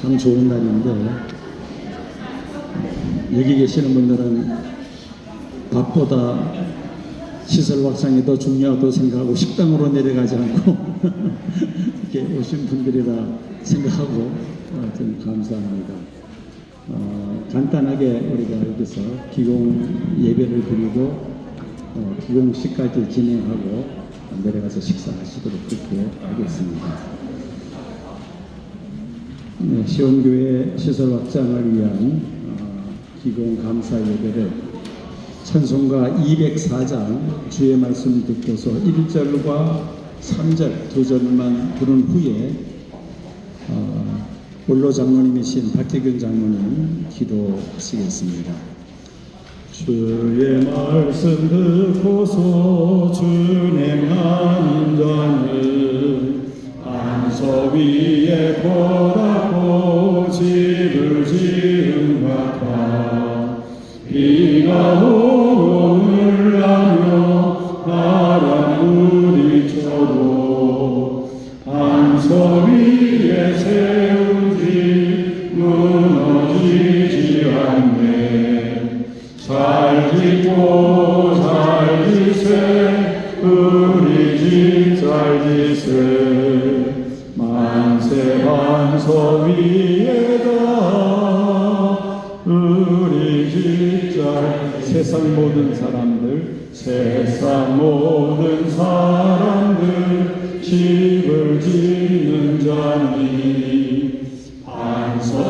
참 좋은 날인데 여기 계시는 분들은 밥보다 시설 확장이 더 중요하다고 생각하고 식당으로 내려가지 않고 이렇게 오신 분들이라 생각하고 어, 좀 감사합니다. 어, 간단하게 우리가 여기서 기공 예배를 드리고 어, 기공식까지 진행하고 내려가서 식사하시도록 그렇게 하겠습니다. 네, 시온교회 시설 확장을 위한 어, 기공 감사 예배를 찬송가 204장 주의 말씀 듣고서 1절과 3절 두 절만 부른 후에 어, 원로 장로님이신 박혜균 장로님 기도하시겠습니다. 주의 말씀 듣고서 준행하는 자는 안서 위에 거하 비가 오 사람들 세상 모든 사람들 집을 짓는 자니. 반석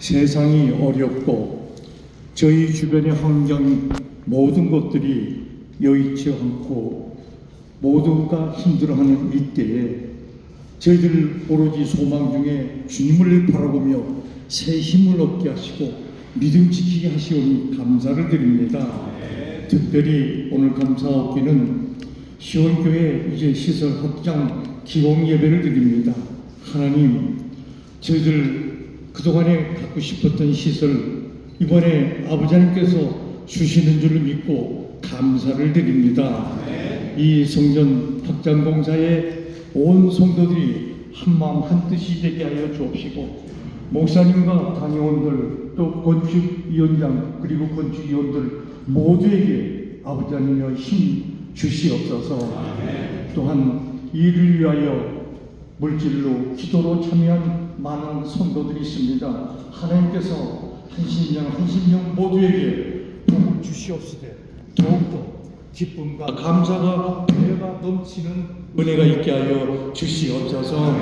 세상이 어렵고 저희 주변의 환경 모든 것들이 여의치 않고 모두가 힘들어하는 이때에 저희들 오로지 소망 중에 주님을 바라보며 새 힘을 얻게 하시고 믿음 지키게 하시오니 감사를 드립니다. 특별히 오늘 감사하기는 시원교회 이제 시설 확장 기공 예배를 드립니다. 하나님, 저희들 그동안에 갖고 싶었던 시설 이번에 아버지 하나님께서 주시는 줄을 믿고 감사를 드립니다. 이 성전 확장 공사에 온 성도들이 한마음 한뜻이 되게 하여 주옵시고 목사님과 당회원들 또 건축위원장 그리고 건축위원들 모두에게 아버지 하나님의 힘 주시옵소서 또한 이를 위하여 물질로 기도로 참여한 많은 성도들이 있습니다. 하나님께서 한신령 한신령 모두에게 복을 주시옵시되 더욱더 기쁨과 감사가 배가 넘치는 은혜가 있게 하여 주시옵소서.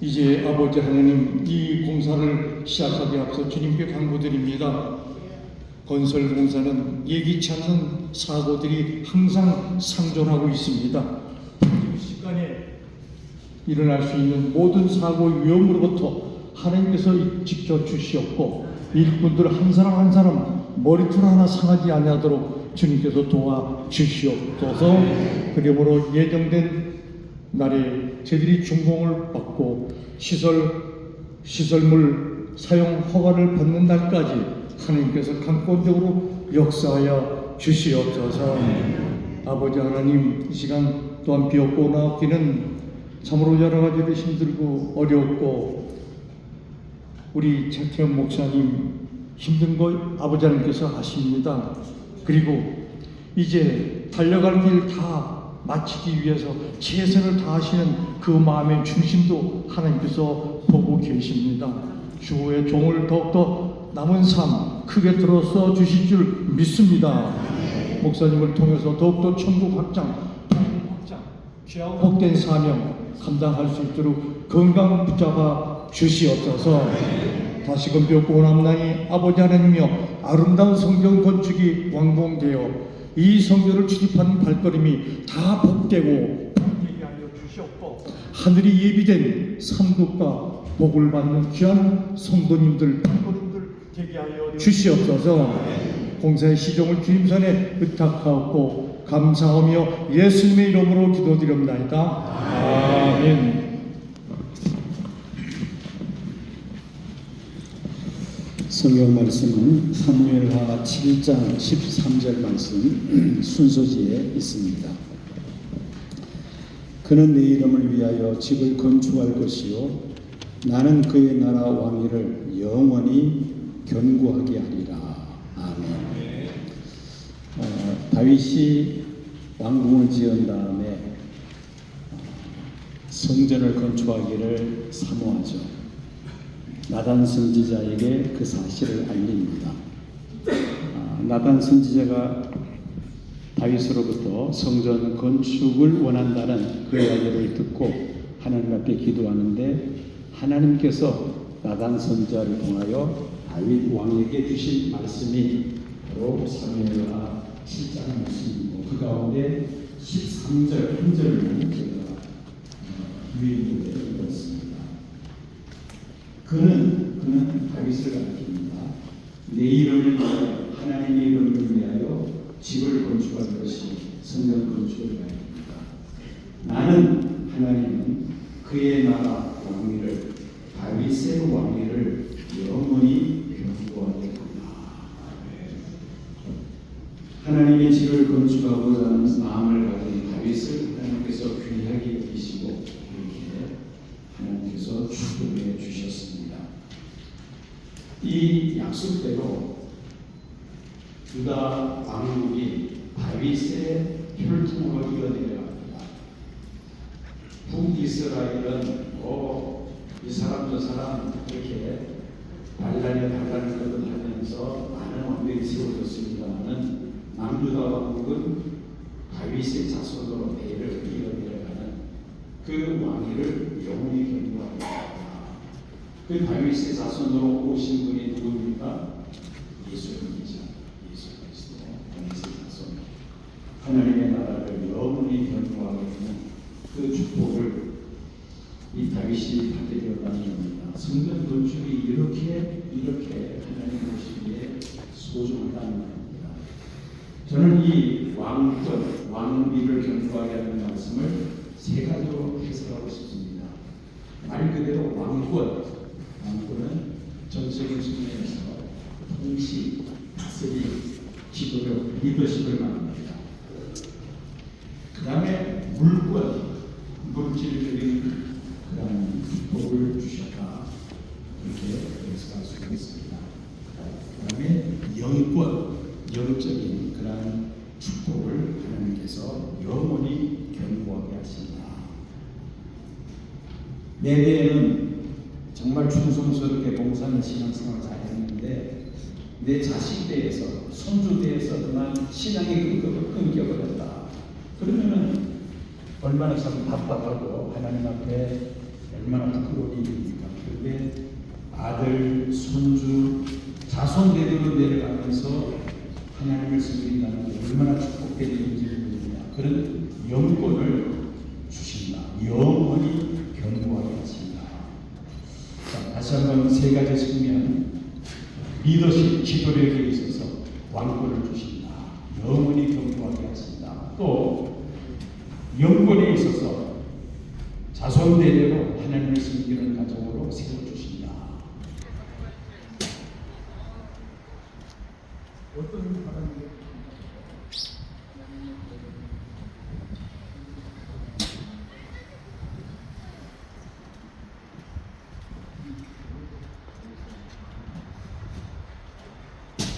이제 아버지 하나님 이 공사를 시작하기 앞서 주님께 간구드립니다. 건설 공사는 예기치 않는 사고들이 항상 상존하고 있습니다. 이 시간에 일어날 수 있는 모든 사고 위험으로부터 하나님께서 지켜 주시옵고 일꾼들 한 사람 한 사람 머리털 하나 상하지 아니하도록 주님께서 도와 주시옵소서. 그러므로 예정된 날에 저희들이 준공을 받고 시설 시설물 사용 허가를 받는 날까지 하나님께서 강권적으로 역사하여 주시옵소서. 아버지 하나님 이 시간 또한 비었고 나왔기는 참으로 여러 가지로 힘들고 어렵고 우리 최태현 목사님 힘든 걸 아버지 하나님께서 아십니다. 그리고 이제 달려갈 길다 마치기 위해서 최선을 다하시는 그 마음의 중심도 하나님께서 보고 계십니다. 주의 종을 더욱더 남은 삶 크게 들어서 주실 줄 믿습니다. 목사님을 통해서 더욱더 천국 확장, 복된 사명 감당할 수 있도록 건강 붙잡아 주시옵소서. 다시금 뵙고 남나니 아버지 하나님이여 아름다운 성경 건축이 완공되어 이 성전을 출입하는 발걸음이 다 복되고 복되게 하여 주시옵고 하늘이 예비된 산국과 복을 받는 귀한 성도님들 발걸음들 되게 하여 주시옵소서 공사의 시종을 주임선에 의탁하옵고 감사하며 예수님의 이름으로 기도드립나이다 아멘 성경 말씀은 사무엘하 7장 13절 말씀 순서지에 있습니다. 그는 내 이름을 위하여 집을 건축할 것이요 나는 그의 나라 왕위를 영원히 견고하게 하리라. 아멘. 어, 다윗이 왕궁을 지은 다음에 어, 성전을 건축하기를 사모하죠. 나단 선지자에게 그 사실을 알립니다. 아, 나단 선지자가 다윗으로부터 성전 건축을 원한다는 그 이야기를 듣고 하나님 앞에 기도하는데 하나님께서 나단 선지자를 통하여 다윗 왕에게 주신 말씀이 바로 사무엘하 7장 말씀이고 그 가운데 13절 한 절을 제가 어, 유인을 읽었습니다. 그는 그는 다윗을 가리킵니다. 내 이름을 위하여 하나님의 이름을 위하여 집을 건축할 것이 성전 건축을 가리킵니다. 나는 하나님은 그의 나라 왕위를 다윗의 왕위를 영원히 견고하게 한다. 집을 건축하고자 하는 마음을 가진 다윗을 하나님께서 귀하게 여기시고 이렇게 하나님께서 축복해 주셨습니다. 이 약속대로 유다 왕국이 다윗의 혈통으로 이어내려갑니다. 북이스라엘은 뭐, 이 사람 저 사람 이렇게 반란이 반란을 하면서 많은 왕들이 세워졌습니다만은 남유다 왕국은 다윗의 자손으로 대를 이어 내려가는 그 왕위를 영원히 견고하게 그 다윗의 자손으로 오신 분이 누굽니까? 예수님이죠. 예수 그리스도 다윗의 자손. 하나님의 나라를 영원히 견고하게 하는 그 축복을 이 다윗이 받게 되었다는 겁니다. 성전 건축이 이렇게 이렇게 하나님 보시기에 소중하다는 겁니다. 저는 이 왕권, 왕비를 견고하게 하는 말씀을 세 가지로 해석하고 싶습니다. 말 그대로 왕권, 왕권은 전적인 측면에서 통치, 다스림, 지도력, 리더십을 말합니다. 그 다음에 물권, 물질적인 그런 축복을 주셨다. 이렇게 해석할 수 있습니다. 그 다음에 영권, 영적인 그러한 축복을 하나님께서 영원히 견고하게 하신다. 내 대에는 정말 충성스럽게 봉사하는 신앙생활 잘했는데 내 자식 대해서 손주 대해서 그만 신앙이 끊겨- 끊겨버렸다. 그러면은 얼마나 참 답답하고 하나님 앞에 얼마나 부끄러운 일입니까? 그런데 아들, 손주, 자손 대대로 내려가면서 하나님을 섬긴다는 게 얼마나 축복된 일인지 모릅니다. 그런 영권을 주신다. 영원히 견고하게 하신다. 자, 다시 한번 세 가지 측면. 리더십, 지도력에 있어서 왕권을 주신다. 영원히 견고하게 하신다. 또 영권에 있어서 자손 대대로 하나님을 섬기는 가정으로 세워주신다. 어떤 바람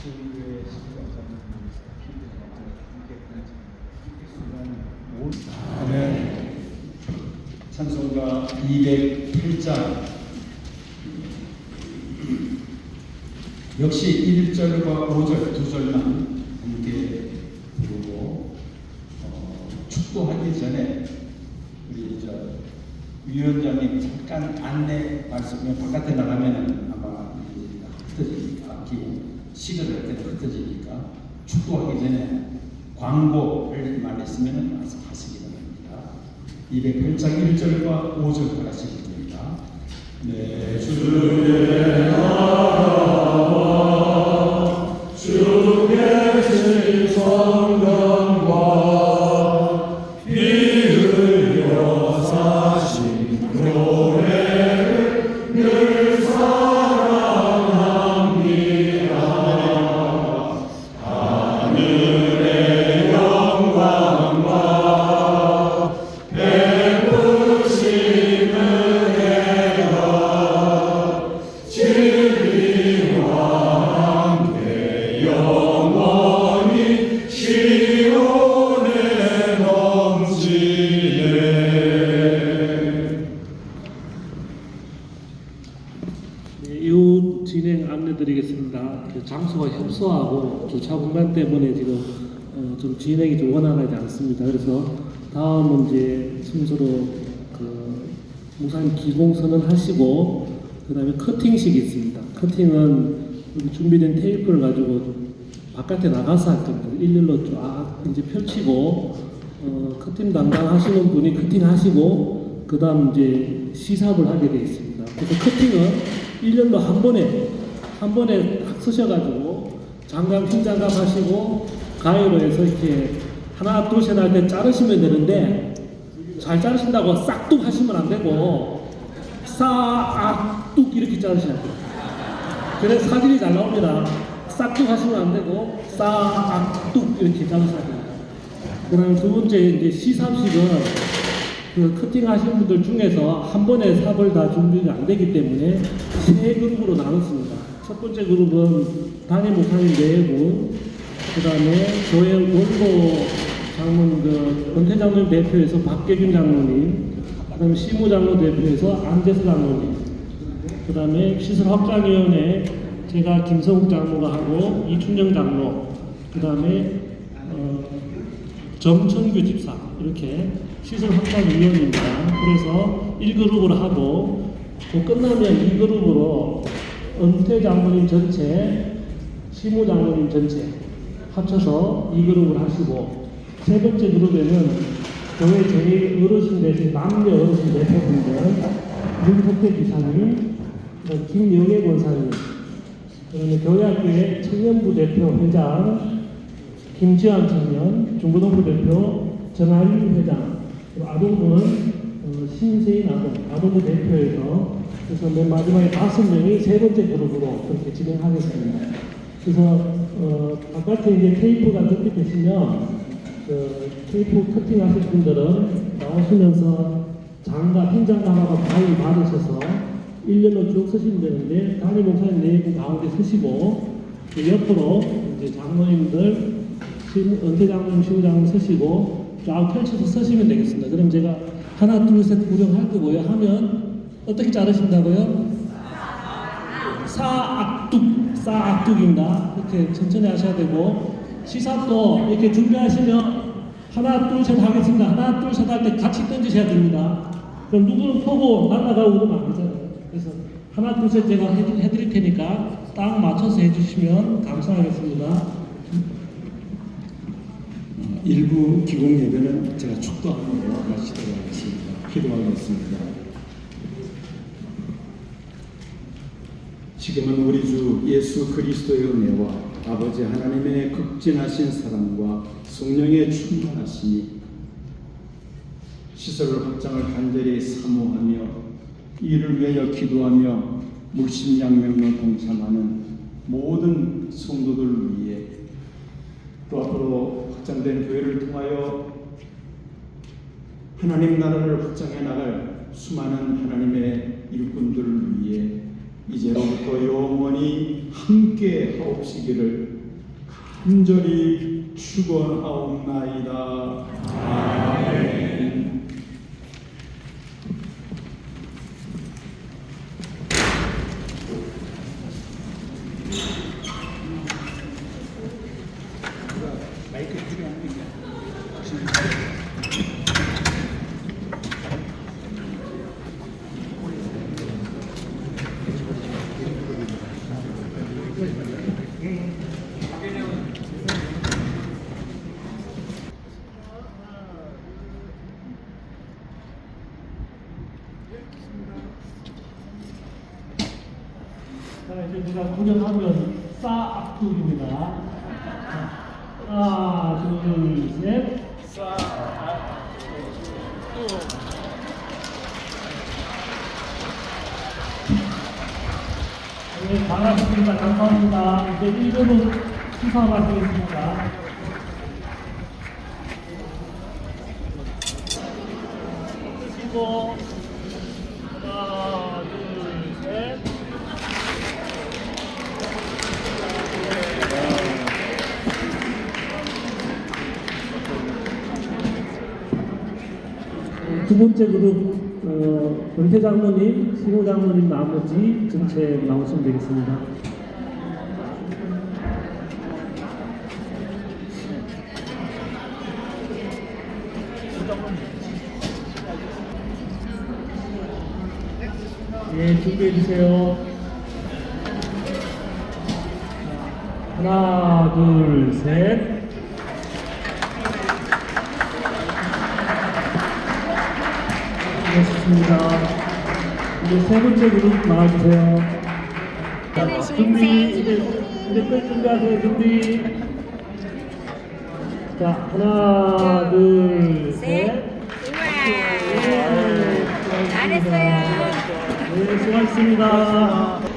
이 아멘. 찬송가 208장 역시 1절과 5절 두 절만 함께 부르고 축도하기 전에 우리 저 위원장님 잠깐 안내 말씀에 바깥에 나가면은 아마 이제 흩어지니까 할 때도 흩어지니까 축도하기 전에 광고를 있으면은 말씀하시기 바랍니다. 208장 1절과 5절 하시면 됩니다. 네, 주의 진행이 좀 원활하지 않습니다. 그래서 다음은 이제 순서로 그 우선 기공 선언 하시고 그 다음에 커팅식이 있습니다. 커팅은 준비된 테이프를 가지고 바깥에 나가서 할 겁니다. 일렬로 쫙 이제 펼치고 어, 커팅 담당하시는 분이 커팅하시고 그 다음 이제 시삽을 하게 되어 있습니다. 그래서 커팅은 일년로 한 번에 한 번에 딱 쓰셔가지고 장갑 흰 장갑 하시고 가위로 해서 이렇게 하나 둘셋 할 때 자르시면 되는데 잘 자르신다고 싹둑 하시면 안 되고 싹둑 이렇게 자르셔야 돼요. 그래 사진이 잘 나옵니다. 싹둑 하시면 안 되고 싹둑 이렇게 자르셔야 됩니다. 그다음 두 번째 이제 시삽식은 그 커팅 하신 분들 중에서 한 번에 삽을 다 준비가 안 되기 때문에 세 그룹으로 나눴습니다. 첫 번째 그룹은 담임 목사님 네 분, 그 다음에 교회 원고 장로님, 그 은퇴 장로님 대표에서 박계균 장로님, 그 다음에 시무 장로 대표에서 안재수 장로님, 그 다음에 시설 확장위원회 제가 김성욱 장로가 하고 이춘영 장로, 그 다음에 어, 정천규 집사 이렇게 시설 확장위원입니다. 그래서 1그룹으로 하고 또 끝나면 2그룹으로 은퇴 장로님 전체, 시무 장로님 전체 합쳐서 2그룹을 하시고 세 번째 그룹에는 교회 제일 어르신 대신 남녀 어르신 대표분들 윤석태 기사님, 김영애 권사님, 그다음에 교회학교의 청년부 대표 회장 김지환 청년, 중고등부 대표 정한일 회장, 아동부는 어, 신세인 아동, 아동부 대표에서 그래서 맨 마지막에 다섯 명이 세 번째 그룹으로 그렇게 진행하겠습니다. 그래서 어, 바깥에 이제 테이프가 준비되시면 그 테이프 커팅하실 분들은 나오시면서 장갑, 흰 장갑하고 가위 받으셔서 일렬로 쭉 서시면 되는데 담임 목사님 네분 가운데 서시고 그 옆으로 이제 장로님들 신- 은퇴 장로님, 서시고 쫙 펼쳐서 서시면 되겠습니다. 그럼 제가 하나, 둘, 셋 구령할 거고요. 하면 어떻게 자르신다고요? 사 악뚝, 사악뚝입니다. 이렇게 천천히 하셔야 되고 시삽도 이렇게 준비하시면 하나, 둘, 셋 하겠습니다. 하나, 둘, 셋 할 때 같이 던지셔야 됩니다. 그럼 누구는 포고 날아가고 그러면 안 되잖아요. 그래서 하나, 둘, 셋 제가 해- 해드릴 테니까 딱 맞춰서 해주시면 감사하겠습니다. 어, 일부 기공 예배는 제가 축도함으로 마치도록 하겠습니다. 기도하겠습니다. 지금은 우리 주 예수 그리스도의 은혜와 아버지 하나님의 극진하신 사랑과 성령의 충만하심이 시설 확장을 간절히 사모하며 이를 위하여 기도하며 물심양명을 동참하는 모든 성도들을 위해 또 앞으로 확장된 교회를 통하여 하나님 나라를 확장해 나갈 수많은 하나님의 일꾼들을 위해 이제로부터 영원히 함께 하옵시기를 간절히 축원하옵나이다. 아멘. 마이크 필요합니까? 자, 이제 제가 구경하면 싸악뚝입니다. 자, 하나, 둘, 셋. 네, 반갑습니다. 감사합니다. 이제 1부는 시사 마치겠습니다. 그리고 번째 그룹 어, 은퇴 장로님, 신호 장로님 나머지 전체 나오시면 되겠습니다. 예, 준비해 주세요. 하나, 둘, 셋. 고맙습니다. 이제 세 번째 그룹 나와주세요. 자, 준비, 이제, 이제 끌 준비하세요, 준비. 자, 하나, 둘, 셋. 네, 우와. 잘했어요. 네, 수고하셨습니다.